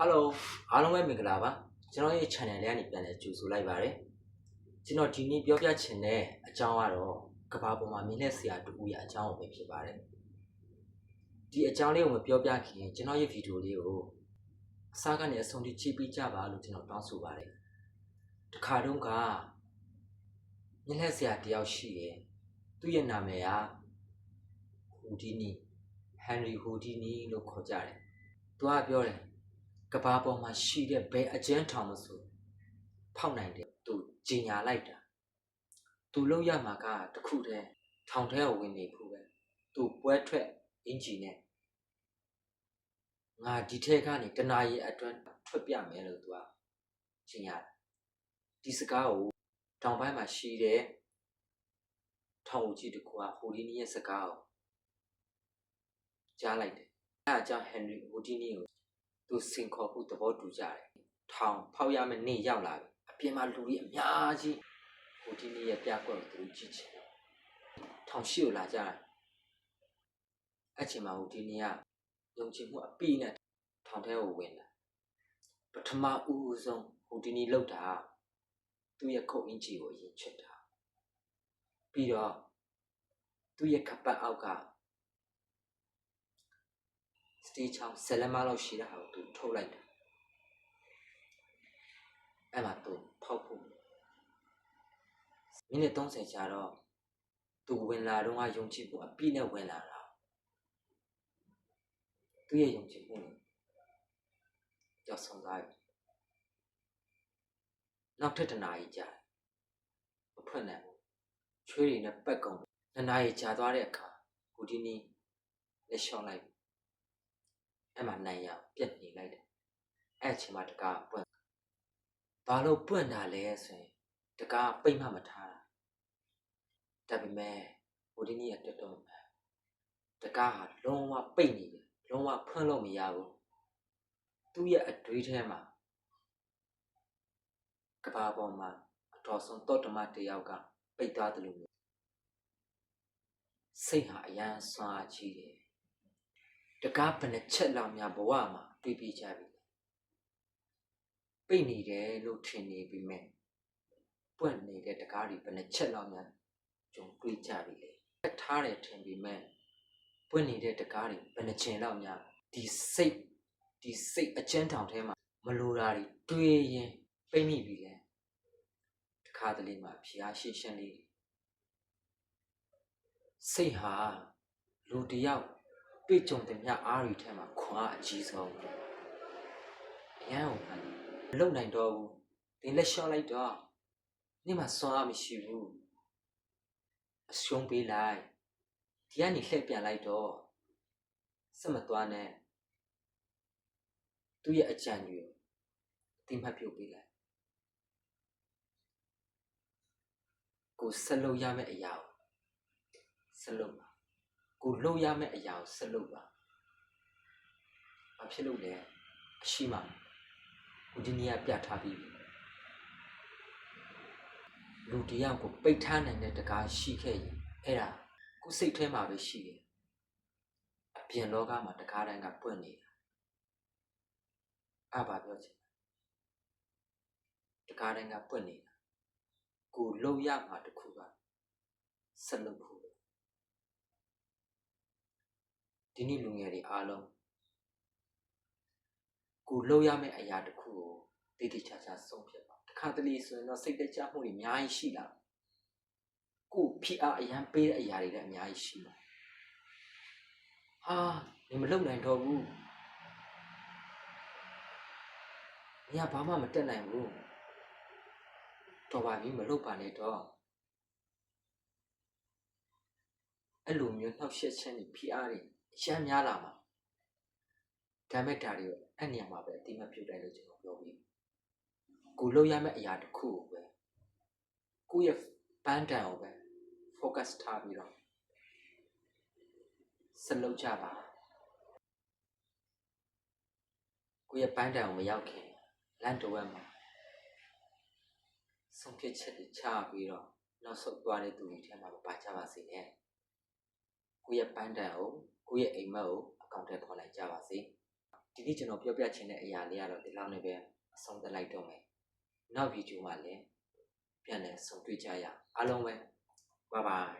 ဟယ်လိုအားလုံးပဲမင်္ဂလာပါကျွန်တော်ရဲ့ channel လေးကနေပြန်လည်ကြိုဆိုလိုက်ပါတယ်ကျွန်တော်ဒီနေ့ပြောပြချင်တဲ့အကြောင်းကတော့ကဘာပေါ်မှာမြင်တဲ့ဆရာတူဦးရဲ့အကြောင်းကိုပဲဖြစ်ပါတယ်ဒီအကြောင်းလေးကိုမပြောပြခင်ကျွန်တော်ရဲ့ဗီဒီယိုလေးကိုအစားကနေအဆုံးထိကြည့်ပြီးကြပါလို့ကျွန်တော်တောင်းဆိုပါတယ်တခါတုန်းကမြင်တဲ့ဆရာတယောက်ရှိတယ်သူ့ရဲ့နာမည်ကဟူဒီနီဟန်ရီဟူဒီနီလို့ခေါ်ကြတယ်သူကပြောတယ် ကဘာပေါ်မှာရှိတဲ့ဘယ်အကျဉ်းထောင်မဆိုဖောက်နိုင်တယ်သူကြီးညာလိုက်တာသူလောက်ရမှာကတခုတည်းထောင်ထဲကိုဝင်နေဖို့ပဲသူပွဲထွက်အင်ဂျီနဲ့ငါဒီထဲကနေတနာရီအတွင်းထွက်ပြမယ်လို့သူကကြီးညာတာဒီစကားကိုတောင်ပိုင်းမှာရှိတဲ့ထောင်ဦးကြီးတကူကဟိုဒီနီရဲ့စကားကိုကြားလိုက်တယ်အဲအကြောင်းဟန်ရီဟိုဒီနီကို သူစင်ခေါ်ဖို့သဘောတူကြတယ်။ထောင်ဖောက်ရမယ့်နေ့ရောက်လာပြီ။အပြင်မှာလူကြီးအများကြီးဟိုဒီနေ့ရဲ့ပြကွက်ကိုသူတို့ကြည့်ချင်တယ်။ထောင်ရှိကိုလာကြတယ်။အဲ့ချိန်မှာဟိုဒီနေ့ကယုံကြည်မှုအပြည့်နဲ့ထောင်ထဲကိုဝင်လာ။ပထမဦးဦးဆုံးဟိုဒီနေ့လောက်တာသူ့ရဲ့ခုတ်အင်ဂျီကိုအရင်ချစ်တာ။ပြီးတော့သူ့ရဲ့ခပ်ပတ်အောက်ကစ တေးချောင်းဆယ်လက်မလောက်ရှိတဲ့ဟာကိုသူထုတ်လိုက်တာအဲ့မှာသူဖောက်ဖို့မိနစ်30ကြာတော့သူဝင်လာတော့ကယုံကြည်ဖို့အပြည့်နဲ့ဝင်လာတာသူရဲ့ယုံကြည်မှုနဲ့ကြောက်ဆုံးသွားပြီနောက်ထပ်တစ်နာရီကြာမဖွင့်နိုင်ဘူးချွေးတွေနဲ့ပက်ကုန်နှစ်နာရီကြာသွားတဲ့အခါဟူဒီနီလက်လျှော့လိုက် အဲ့မှာနိုင်ရအောင်ပြက်နေလိုက်တယ်အဲ့အချိန်မှာတကားပွင့်ဘာလို့ပွင့်တာလဲဆိုရင်တကားပိတ်မှမထားတာဒါပေမဲ့ဟိုဒီနေ့ကတက်တော့မှန်တကားဟာလုံးဝပိတ်နေတယ်လုံးဝဖွင့်လို့မရဘူးသူ့ရဲ့အတွေးထဲမှာကဘာပေါ်မှာအတော်ဆုံးတောတမတယောက်ကပိတ်သွားတယ်လို့မျိုးစိတ်ဟာအယမ်းဆွမ်းအားကြီးတယ် တကားဘယ်နှချက်လောက်များဘဝမှာတွေးပြကြပြီလဲပိတ်နေတယ်လို့ထင်နေပြီမဲ့ပွင့်နေတဲ့တကားတွေဘယ်နှချက်လောက်များကြုံတွေးကြပြီလဲဖက်ထားတယ်ထင်ပြီမဲ့ပွင့်နေတဲ့တကားတွေဘယ်နှချင်လောက်များဒီစိတ်ဒီစိတ်အကျဉ်းထောင်ထဲမှာမလိုတာတွေတွေးရင်ပိတ်မိပြီလဲတခါတလေမှာဖျားရှင်းရှင်းလေးစိတ်ဟာလူတစ်ယောက် တွေ့ကြုံတဲ့မြအားတွေထဲမှာခွန်အားအကြီးဆုံးအရန်ကိုခံတယ်မလုံနိုင်တော့ဘူးဒီလက်လျှော့လိုက်တော့နေ့မှစွမ်းအားမရှိဘူးအရှုံးပေးလိုက်ဒီကနေလှည့်ပြန်လိုက်တော့စက်မသွားနဲ့သူ့ရဲ့အကြံဉာဏ်ကိုအတိမတ်ပြုတ်ပေးလိုက်ကိုဆက်လုပ်ရမယ့်အရာကိုဆက်လုပ်ပါ ကိုလှုပ်ရမယ့်အရာကိုဆက်လုပ်ပါ။ဘာဖြစ်လို့လဲအရှိမကိုဒီနေ့ကပြထားပြီးပြီလူတစ်ယောက်ကိုပိတ်ထားနိုင်တဲ့တကားရှိခဲ့ရင်အဲ့ဒါကိုစိတ်ထဲမှာပဲရှိတယ်။အပြင်လောကမှာတကားတိုင်းကပွင့်နေတာ။အဘာပြောချင်တကားတိုင်းကပွင့်နေတာ။ကိုလှုပ်ရမှာတစ်ခုကဆက်လုပ်ဖို့ ဒီနေ့လူငယ်တွေအားလုံးကိုလှုပ်ရမယ့်အရာတစ်ခုကိုတည်တည်ချာချာဆုံးဖြတ်ပါတခါတလေဆိုရင်တော့စိတ်တကြမှုတွေအများကြီးရှိလာကိုဖိအားအရန်ပေးတဲ့အရာတွေလည်းအများကြီးရှိလာဟာနေမလုပ်နိုင်တော့ဘူးညဘာမှမတက်နိုင်ဘူးတော်ပါပြီမလုပ်ပါနဲ့တော့အဲ့လိုမျိုးနှောက်ယှက်ခြင်းတွေဖိအားတွေ ရမ်းများလာမှာဒါမဲ့ဒါတွေကိုအဲ့နေရာမှာပဲအတိမတ်ပြုတ်တယ်လို့ကျွန်တော်ပြောပြီးကိုလုပ်ရမယ့်အရာတစ်ခုကိုပဲကိုယ့်ရဲ့ပန်းတန်ကိုပဲ focus ထားပြီးတော့ဆက်လုပ်ကြပါကိုယ့်ရဲ့ပန်းတန်ကိုမရောက်ခင်လန့်တော်ဝက်မှာဆုံးဖြတ်ချက်တွေချပြီးတော့နောက်ဆုတ်သွားတဲ့သူတွေထဲမှာမပါကြပါစေနဲ့ကိုယ့်ရဲ့ပန်းတန်ကို ကိုယ့်ရဲ့အိမ်မက်ကိုအကောင့်ထဲပေါ်လိုက်ကြပါစေဒီဒီနေ့ကျွန်တော်ပြောပြချင်တဲ့အရာလေးကတော့ဒီလောက်နဲ့ပဲအဆုံးသတ်လိုက်တော့မယ်နောက်ဗီဒီယိုမှာလည်းပြန်လည်ဆုံတွေ့ကြရအောင်အားလုံးပဲ bye bye